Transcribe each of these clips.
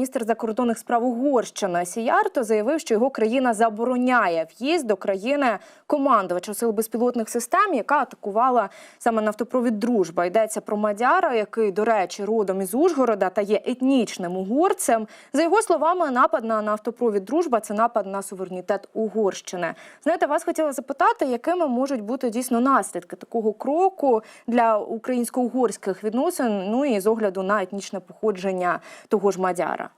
міністр закордонних справ Угорщини Сіярто заявив, що його країна забороняє в'їзд до країни командувача сил безпілотних систем, яка атакувала саме нафтопровід Дружба. Йдеться про Мадяра, який, до речі, родом із Ужгорода та є етнічним угорцем. За його словами, напад на нафтопровід Дружба це напад на суверенітет Угорщини. Знаєте, вас хотіла запитати, якими можуть бути дійсно наслідки такого кроку для українсько-угорських відносин, ну і з огляду на етнічне походження того ж Мадяра.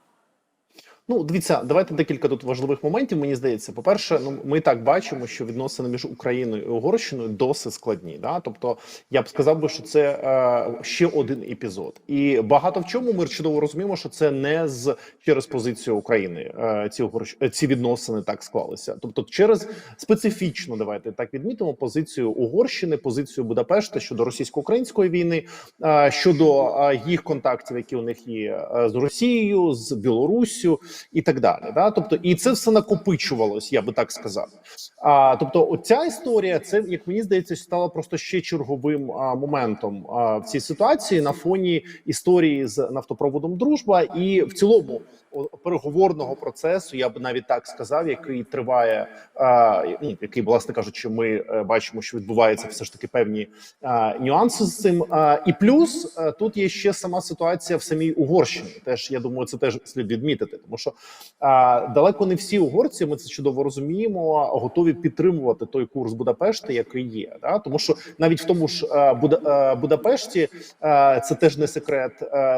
Ну, дивіться, давайте декілька тут важливих моментів. Мені здається, по-перше, ну ми і так бачимо, що відносини між Україною і Угорщиною досить складні. Да? Тобто, я б сказав би, що це е, ще один епізод, і багато в чому ми чудово розуміємо, що це не з через позицію України. Е, ці угорщ... е, ці відносини так склалися. Тобто, через специфічну, давайте так відмітимо, позицію Угорщини, позицію Будапешта щодо російсько-української війни, е, щодо е, їх контактів, які у них є е, з Росією, з Білоруссю і так далі. Да? Тобто, і це все накопичувалось, я би так сказав. А тобто, оця історія, це як мені здається, стала просто ще черговим а, моментом а, в цій ситуації на фоні історії з нафтопроводом Дружба і в цілому переговорного процесу, я б навіть так сказав, який триває, ну, який, власне кажучи, ми е, бачимо, що відбуваються все ж таки певні нюанси з цим. І плюс тут є ще сама ситуація в самій Угорщині. Теж я думаю, це теж слід відмітити, тому що далеко не всі угорці, ми це чудово розуміємо, готові підтримувати той курс Будапешта, який є. Да? Тому що навіть в тому ж а, Будапешті це теж не секрет.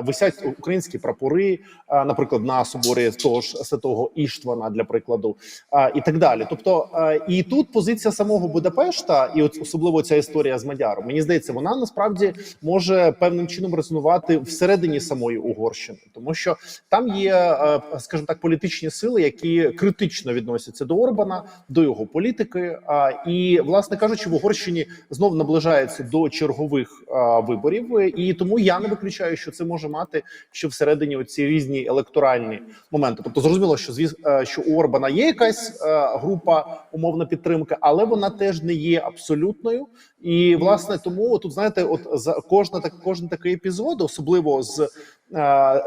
Висять українські прапори, наприклад, на соборі того ж святого Іштвана, для прикладу, а, і так далі. Тобто, а, і тут позиція самого Будапешта, і от особливо ця історія з Мадяром, мені здається, вона насправді може певним чином резонувати всередині самої Угорщини, тому що там є, скажімо так, політичні сили, які критично відносяться до Орбана, до його політики. А, І, власне кажучи, в Угорщині знов наближається до чергових а, виборів, і тому я не виключаю, що це може мати що всередині оці різні електоральні моменти. Тобто, зрозуміло, що звіс, е, що у Орбана є якась е, група умовна підтримки, але вона теж не є абсолютною. І власне тому тут знаєте, от за кожна так кожен такий епізод, особливо з е,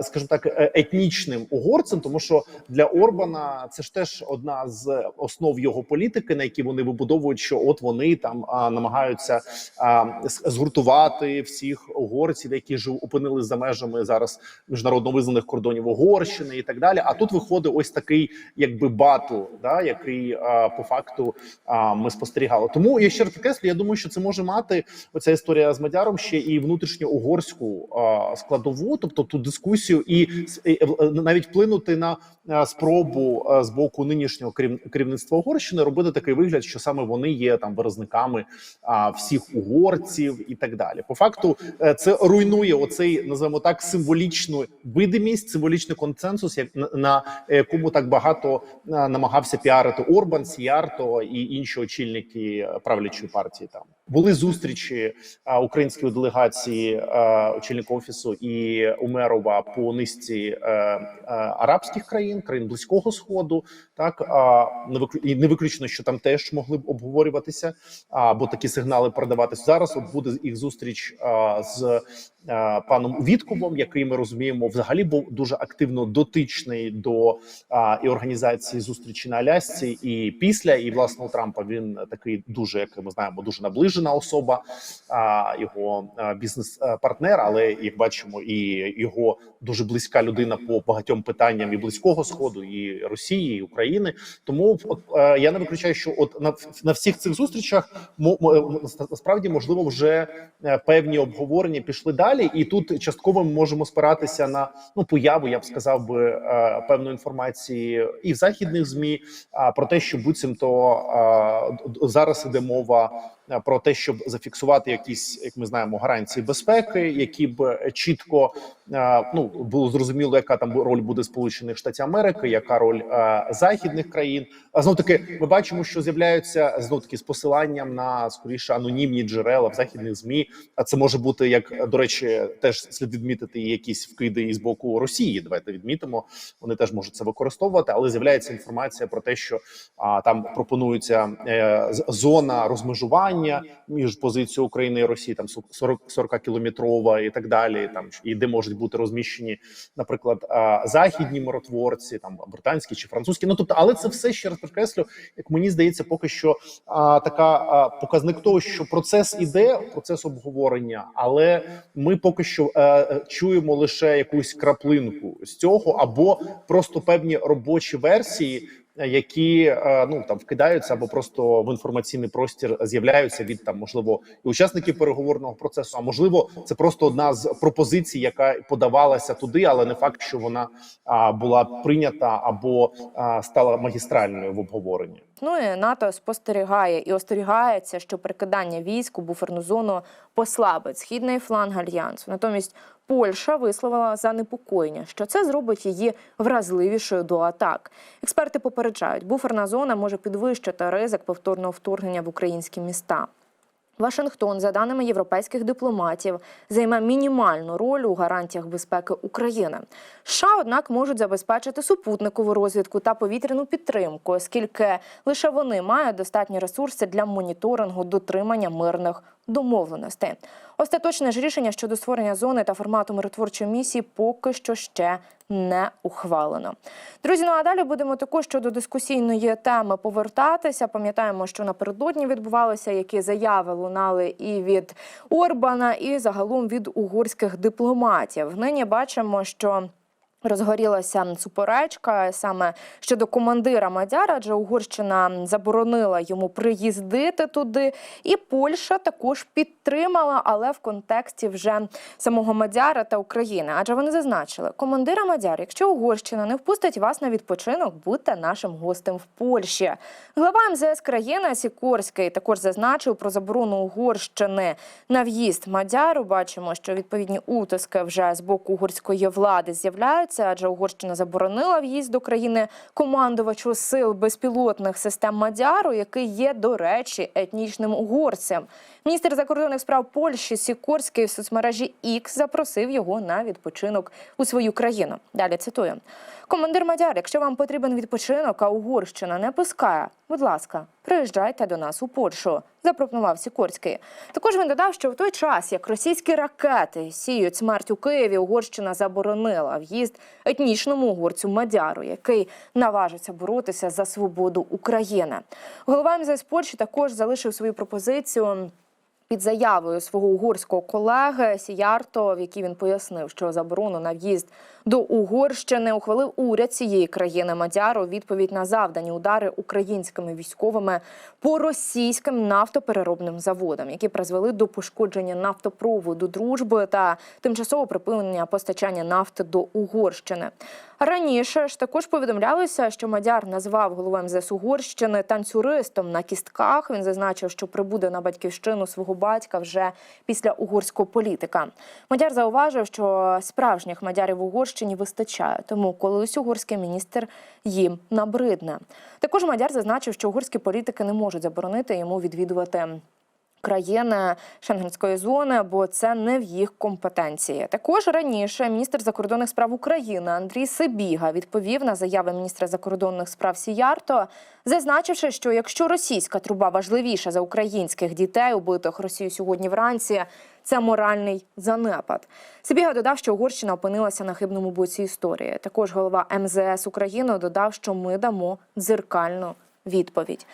скажімо так, е, етнічним угорцем, тому що для Орбана це ж теж одна з основ його політики, на які вони вибудовують, що от вони там намагаються згуртувати всіх угорців, які ж опинились за межами зараз міжнародно визнаних кордонів Угорщини і так далі. А тут виходить ось такий, якби батл, да, який по факту ми спостерігали. Тому я ще раз підкреслю, я думаю, що це може мати оця історія з Мадяром ще і внутрішньоугорську складову, тобто ту дискусію, і, с- е, навіть вплинути на спробу з боку нинішнього керів- керівництва Угорщини робити такий вигляд, що саме вони є там виразниками всіх угорців і так далі. По факту, е, це руйнує оцей називаємо так символічну видимість, символічний консенсус, як на, якому так багато намагався піарити Орбан, Сіярто і інші очільники е, правлячої партії. Там були зустрічі а, української делегації а, очільника офісу і Умерова по низці а, а, арабських країн, країн близького сходу. Так а не виклю- і не виключно, що там теж могли б обговорюватися або такі сигнали продаватися Зараз от буде їх зустріч а, з паном Вітковом, який ми розуміємо, взагалі був дуже активно дотичний до а, і організації зустрічі на Алясці, і після і власне у Трампа він такий дуже, як ми знаємо, дуже наближена особа, а, його бізнес-партнер, але як бачимо, і його дуже близька людина по багатьом питанням і близького сходу, і Росії, і України. Тому от, е, я не виключаю, що от на, на всіх цих зустрічах насправді можливо вже е, певні обговорення пішли далі, і тут частково ми можемо спиратися на ну появу, я б сказав би е, певної інформації і в західних змі про те, що буцімто зараз іде мова про те, щоб зафіксувати якісь, як ми знаємо, гарантії безпеки, які б чітко е, ну було зрозуміло, яка там роль буде Сполучених Штатів Америки, яка роль е, західних країн. А знов таки, ми бачимо, що з'являються знов таки з посиланням на скоріше анонімні джерела в західних змі. А це може бути як до речі, теж слід відмітити якісь вкиди із боку Росії. Давайте відмітимо. Вони теж можуть це використовувати, але з'являється інформація про те, що а, там пропонується е, зона розмежування. Розмежування між позицією України і Росії, там 40 40 кілометрова і так далі. Там і де можуть бути розміщені, наприклад, західні миротворці, там британські чи французькі. Ну тобто, але це все ще раз підкреслю, як мені здається, поки що а, така а, показник того, що процес іде, процес обговорення, але ми поки що е, е, чуємо лише якусь краплинку з цього, або просто певні робочі версії. Які е, ну там вкидаються або просто в інформаційний простір з'являються від там, можливо, і учасників переговорного процесу. А можливо, це просто одна з пропозицій, яка подавалася туди, але не факт, що вона а, була прийнята або а, стала магістральною в обговоренні. Ну і НАТО спостерігає і остерігається, що прикидання військ у буферну зону послабить східний фланг альянсу. Натомість Польща висловила занепокоєння, що це зробить її вразливішою до атак. Експерти попереджають, буферна зона може підвищити ризик повторного вторгнення в українські міста. Вашингтон, за даними європейських дипломатів, займе мінімальну роль у гарантіях безпеки України. США, однак, можуть забезпечити супутникову розвідку та повітряну підтримку, оскільки лише вони мають достатні ресурси для моніторингу дотримання мирних домовленостей. Остаточне ж рішення щодо створення зони та формату миротворчої місії поки що ще не ухвалено. Друзі, ну а далі будемо також щодо дискусійної теми повертатися. Пам'ятаємо, що напередодні відбувалися які заяви лунали і від Орбана, і загалом від угорських дипломатів. Нині бачимо, що. Розгорілася суперечка саме щодо командира Мадяра, адже Угорщина заборонила йому приїздити туди, і Польща також підтримала, але в контексті вже самого Мадяра та України. Адже вони зазначили, командира Мадяр, якщо Угорщина не впустить вас на відпочинок, будьте нашим гостем в Польщі. Глава МЗС країни Сікорський також зазначив про заборону Угорщини на в'їзд Мадяру. Бачимо, що відповідні утиски вже з боку угорської влади з'являються, адже Угорщина заборонила в'їзд до країни командувачу сил безпілотних систем Мадяру, який є, до речі, етнічним угорцем. Міністр закордонних справ Польщі Сікорський в соцмережі X запросив його на відпочинок у свою країну. Далі цитую. Командир Мадяр, якщо вам потрібен відпочинок, а Угорщина не пускає, будь ласка, приїжджайте до нас у Польщу, запропонував Сікорський. Також він додав, що в той час, як російські ракети сіють смерть у Києві, Угорщина заборонила в'їзд етнічному угорцю Мадяру, який наважиться боротися за свободу України. Голова МЗС Польщі також залишив свою пропозицію під заявою свого угорського колеги Сіярто, в якій він пояснив, що заборону на в'їзд до Угорщини ухвалив уряд цієї країни Мадяру. у Відповідь на завдані удари українськими військовими по російським нафтопереробним заводам, які призвели до пошкодження нафтопроводу дружби та тимчасового припинення постачання нафти до Угорщини. Раніше ж також повідомлялося, що Мадяр назвав голову МЗС Угорщини танцюристом на кістках. Він зазначив, що прибуде на батьківщину свого батька вже після угорського політика. Мадяр зауважив, що справжніх мадярів в Угорщині вистачає, тому колись угорський міністр їм набридне. Також Мадяр зазначив, що угорські політики не можуть заборонити йому відвідувати країни Шенгенської зони, бо це не в їх компетенції. Також раніше міністр закордонних справ України Андрій Сибіга відповів на заяви міністра закордонних справ Сіярто, зазначивши, що якщо російська труба важливіша за українських дітей, убитих Росією сьогодні вранці. Це моральний занепад. Сибіга додав, що Угорщина опинилася на хибному боці історії. Також голова МЗС України додав, що ми дамо дзеркальну відповідь.